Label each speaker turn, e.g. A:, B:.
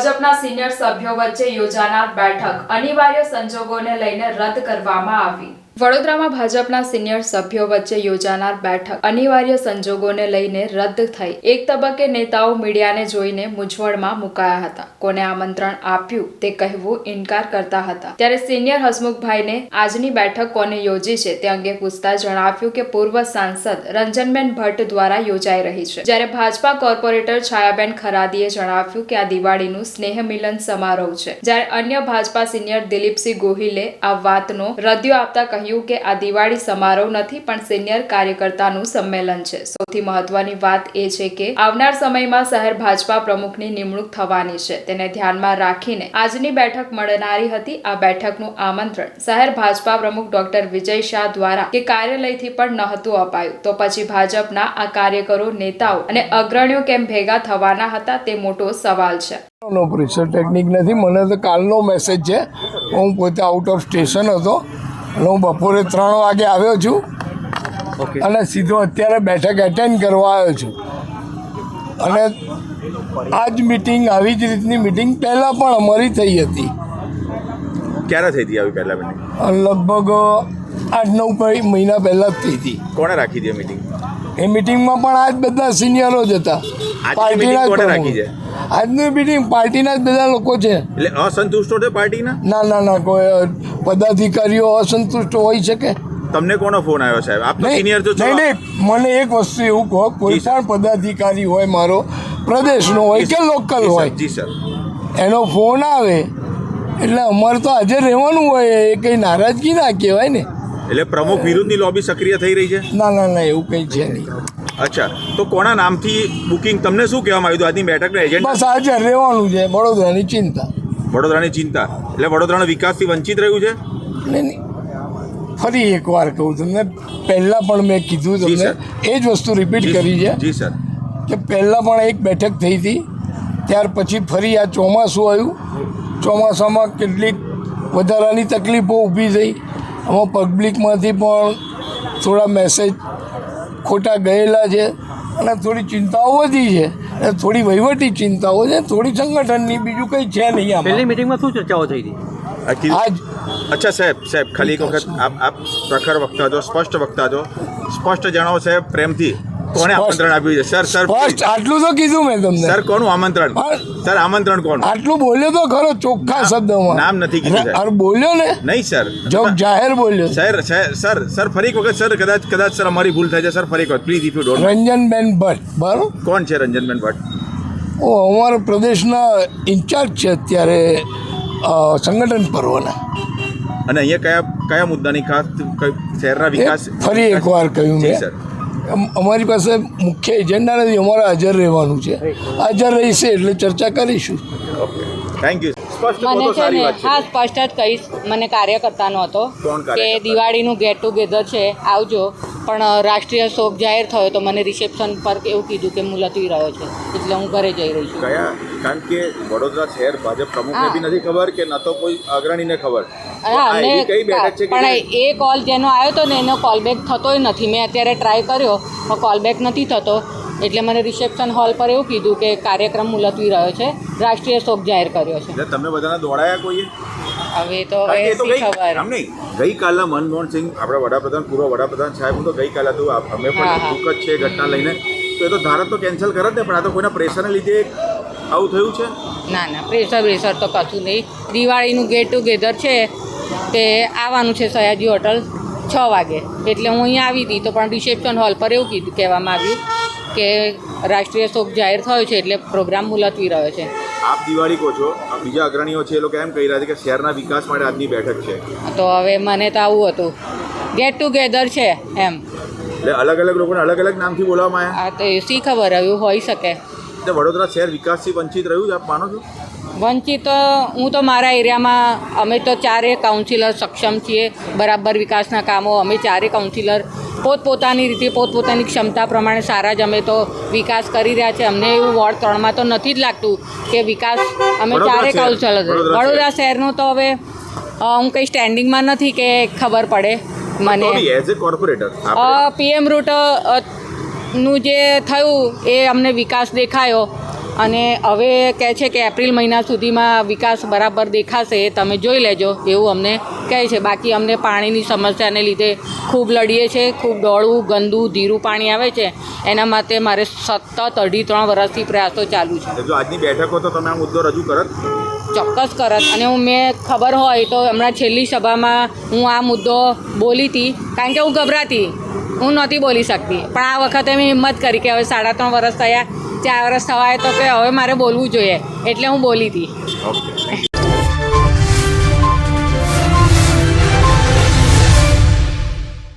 A: ભાજપના સિનિયર સભ્યો વચ્ચે યોજાનાર બેઠક અનિવાર્ય સંજોગોને લઈને રદ કરવામાં આવી. વડોદરામાં ભાજપના સિનિયર સભ્યો વચ્ચે યોજાનાર બેઠક. અનિવાર્ય સંજોગોને લઈને રદ થઈ. એક તબક્કે નેતાઓ મીડિયાને જોઈને મૂંઝવણમાં મુકાયા હતા. કોને આમંત્રણ આપ્યું તે કહેવું ઇનકાર કરતા હતા. ત્યારે સિનિયર હસમુખભાઈને આજની બેઠક કોને યોજી છે તે અંગે પૂછતા જણાવ્યું કે પૂર્વ સાંસદ રંજનબેન ભટ્ટ દ્વારા યોજાઈ રહી છે. જ્યારે ભાજપા કોર્પોરેટર છાયાબેન ખરાદીએ જણાવ્યું કે આ દિવાળીનું સ્નેહ મિલન સમારોહ છે. જ્યારે અન્ય ભાજપા સિનિયર દિલીપસિંહ ગોહિલે આ વાતનો રદિયો આપતા કહ્યું કે આ દિવાળી સમારોહ નથી, પણ સિનિયર કાર્યકર્તાનું સંમેલન છે. સૌથી મહત્વની વાત એ છે કે આવનાર સમયમાં શહેર ભાજપા પ્રમુખની નિમણૂક થવાની છે. તેને ધ્યાનમાં રાખીને આજની બેઠક મળનારી હતી આ બેઠકનું આમંત્રણ. શહેર ભાજપા પ્રમુખ ડોક્ટર વિજય શાહ દ્વારા કે કાર્યાલયથી પણ નહોતું અપાયું. તો પછી ભાજપના આ કાર્યકરો, નેતાઓ અને અગ્રણીઓ કેમ ભેગા થવાના હતા તે મોટો સવાલ છે.
B: નો પ્રેશર ટેકનિક નથી. મને તો કાલનો મેસેજ છે. હું પોતે આઉટ ઓફ સ્ટેશન હતો. હું બપોરે ત્રણ વાગે આવ્યો છું અને સીધો અત્યારે બેઠક એટેન્ડ કરવા આવ્યો છું. અને આ જ મિટિંગ આવી જ રીતની મિટિંગ પહેલાં પણ અમારી થઈ હતી.
C: ક્યારે થઈ હતી આવી પહેલાં મિટિંગ
B: લગભગ આઠ નવ મહિના પહેલાં જ થઈ હતી.
C: કોણે રાખી હતી મિટિંગ
B: એ મિટિંગમાં પણ આજ બધા સિનિયરો જ હતા.
C: પાર્ટીના કોણે
B: જ
C: રાખી છે?
B: આજની મિટિંગ પાર્ટીના જ બધા લોકો છે.
C: એટલે અસંતુષ્ટો છે પાર્ટીના?
B: ના ના ના કોઈ પદાધિકારીઓ અસંતુષ્ટ હોઈ શકે?
C: તમને કોનો ફોન આવ્યો સાહેબ? આપ તો સિનિયર તો છો
B: નહીં મને એક વસ્તુ એવું કહો કોઈ પણ પદાધિકારી હોય મારો પ્રદેશનો હોય કે લોકલ હોય
C: જી સર.
B: એનો ફોન આવે એટલે અમારે તો હાજર રહેવાનું હોય એ કંઈ નારાજગી ના કહેવાય ને.
C: એટલે પ્રમુખ વિરુદ્ધની લોબી સક્રિય થઈ રહી છે?
B: ના ના ના એવું કંઈ છે નહીં.
C: અચ્છા. તો કોના નામથી બુકિંગ તમને શું કહેવામાં આવ્યું હતું? આજની બેઠકના એજન્ટ
B: બસ આજે રહેવાનું છે વડોદરાની ચિંતા.
C: વડોદરાની ચિંતા. એટલે વડોદરાના વિકાસથી વંચિત રહ્યું છે?
B: નહીં નહીં. ફરી એકવાર કહું તમને પહેલાં પણ મેં કીધું તમને એ જ વસ્તુ રિપીટ કરી છે
C: જી સર.
B: કે પહેલાં પણ એક બેઠક થઈ હતી ત્યાર પછી ફરી આ ચોમાસું આવ્યું. ચોમાસામાં કેટલીક વધારાની તકલીફો ઊભી થઈ. આમાં પબ્લિકમાંથી પણ થોડા મેસેજ ખોટા ગયેલા છે અને થોડી ચિંતાઓ વધી છે અને થોડી વહીવટી ચિંતાઓ છે થોડી સંગઠનની બીજું કંઈ છે નહીં
D: પહેલી મિટિંગમાં શું ચર્ચાઓ થઈ હતી?
B: આજ
C: અચ્છા સાહેબ સાહેબ ખાલી એક વખત આપ આપ પ્રખર વક્તા છો સ્પષ્ટ વક્તા છો સ્પષ્ટ જણાવો સાહેબ પ્રેમથી. કોણે
B: સ્પષ્ટ.
C: આમંત્રણ આપ્યું છે? સર સર
B: ફર્સ્ટ આટલું તો કીધું મેં તમને.
C: સર કોનું આમંત્રણ? સર આમંત્રણ કોનું?
B: આટલું બોલ્યો તો ખરો ચોખ્ખા શબ્દમાં.
C: નામ નથી કીધું,
B: સર. બોલ્યો ને?
C: નહીં સર.
B: જો જાહેર બોલ્યો.
C: સર સર સર સર ફરી એક વખત સર કદાચ કદાચ સર અમારી ભૂલ થાય છે સર ફરી એક વખત please if you don't
B: Ranjanben Bhatt બરાબર?
C: કોણ છે રંજનબેન ભટ્ટ?
B: ઓ અમારા પ્રદેશના ઇન્ચાર્જ છે અત્યારે સંગઠન પર્વના.
C: અને અહીંયા કયા કયા મુદ્દાની ખાસ શહેરના વિકાસ
B: ફરી એકવાર કહ્યું મેં. અમારી પાસે મુખ્ય એજન્ડા નથી અમારે હાજર રહેવાનું છે. હાજર રહીશે એટલે ચર્ચા કરીશું.
C: થેન્ક યુ
E: મને છે ને હા સ્પષ્ટ જ કહીશ. મને કાર્યકર્તાનો હતો કે દિવાળીનું ગેટ ટુગેધર છે. આવજો. પણ રાષ્ટ્રીય શોક જાહેર થયો તો મને રિસેપ્શન પર એવું કીધું કે મુલતવી રહ્યો છે એટલે હું ઘરે જઈ રહી છું.
C: કયા? કારણ કે વડોદરા શહેર ભાજપ પ્રમુખને. બી નથી ખબર કે ન તો કોઈ અગ્રણીને ખબર.
E: હા પણ એ કોલ જેનો આવ્યો હતો ને એનો કોલબેક થતોય નથી. મેં અત્યારે ટ્રાય કર્યો પણ કોલબેક નથી થતો. એટલે મને રિસેપ્શન હોલ પર એવું કીધું કે કાર્યક્રમ મુલતવી રહ્યો છે રાષ્ટ્રીય શોક જાહેર કર્યો છે.
C: તમે બધાને દોડાયા કોઈએ?
E: હવે તો
C: કારણ એ તો
E: એસી
C: ગઈ
E: ખબર
C: નહીં ગઈકાલના મનમોહન સિંહ આપણા વડાપ્રધાન પૂર્વ વડાપ્રધાન સાહેબ તો ગઈકાલે આપ- અમે પણ. દુઃખ જ છે ઘટના લઈને. તો એ તો ધારત તો કેન્સલ કરત ને પણ આ તો કોઈના પ્રેશરને લીધે આવું થયું છે?
E: ના ના પ્રેશર પ્રેશર તો કશું નહીં. દિવાળીનું ગેટ ટુગેધર છે તે આવવાનું છે સયાજી હોટલ છ વાગે. એટલે હું અહીંયા આવી હતી તો પણ રિસેપ્શન હોલ પર એવું કીધું કહેવામાં આવ્યું કે રાષ્ટ્રીય શોક જાહેર થયો છે એટલે પ્રોગ્રામ મુલતવી રહ્યો છે.
C: આપ દિવાળી કહો છો. આ બીજા અગ્રણીઓ છે એ લોકો એમ કહી રહ્યા છે કે શહેરના વિકાસ માટે આજની બેઠક છે.
E: તો હવે મને તો આવું હતું. ગેટ ટુગેધર છે એમ.
C: એટલે અલગ અલગ લોકોને અલગ અલગ નામથી બોલાવવામાં આવ્યા.
E: આ તો શી ખબર હવે હોઈ શકે.
C: એટલે વડોદરા શહેર વિકાસથી વંચિત રહ્યું છે આપ માનો છો?
E: વંચિત હું તો મારા એરિયામાં અમે તો ચારે કાઉન્સિલર સક્ષમ છીએ. બરાબર વિકાસના કામો અમે ચારે કાઉન્સિલર પોતપોતાની રીતે પોતપોતાની ક્ષમતા પ્રમાણે સારા જ અમે તો વિકાસ કરી રહ્યા છે. અમને એવું વોર્ડ ત્રણમાં તો નથી જ લાગતું કે વિકાસ અમે ચારે કાઉન્સિલર
C: વડોદરા
E: વડોદરા શહેરનું તો હવે હું કંઈ સ્ટેન્ડિંગમાં નથી કે ખબર પડે મને.
C: એઝ એ કોર્પોરેટર
E: પીએમ રૂટનું જે થયું એ અમને વિકાસ દેખાયો. અને હવે કહે છે કે એપ્રિલ મહિના સુધીમાં વિકાસ બરાબર દેખાશે તમે જોઈ લેજો એવું અમને કહે છે. બાકી અમને પાણીની સમસ્યાને લીધે ખૂબ લડીએ છીએ ખૂબ ડોળું ગંદુ ધીરું પાણી આવે છે. એના માટે મારે સતત અઢી ત્રણ વર્ષથી પ્રયાસો ચાલુ છે.
C: જો આજની બેઠકો તો તમે આ મુદ્દો રજૂ કરત?
E: ચોક્કસ કરત. અને હું મેં ખબર હોય તો હમણાં છેલ્લી સભામાં હું આ મુદ્દો બોલી હતી કારણ કે હું ગભરાતી. હું નહોતી બોલી શકતી. પણ આ વખતે મેં હિંમત કરી કે હવે સાડા ત્રણ વર્ષ થયા ચાર વર્ષ થવાય તો કે હવે મારે બોલવું જોઈએ. એટલે હું બોલી હતી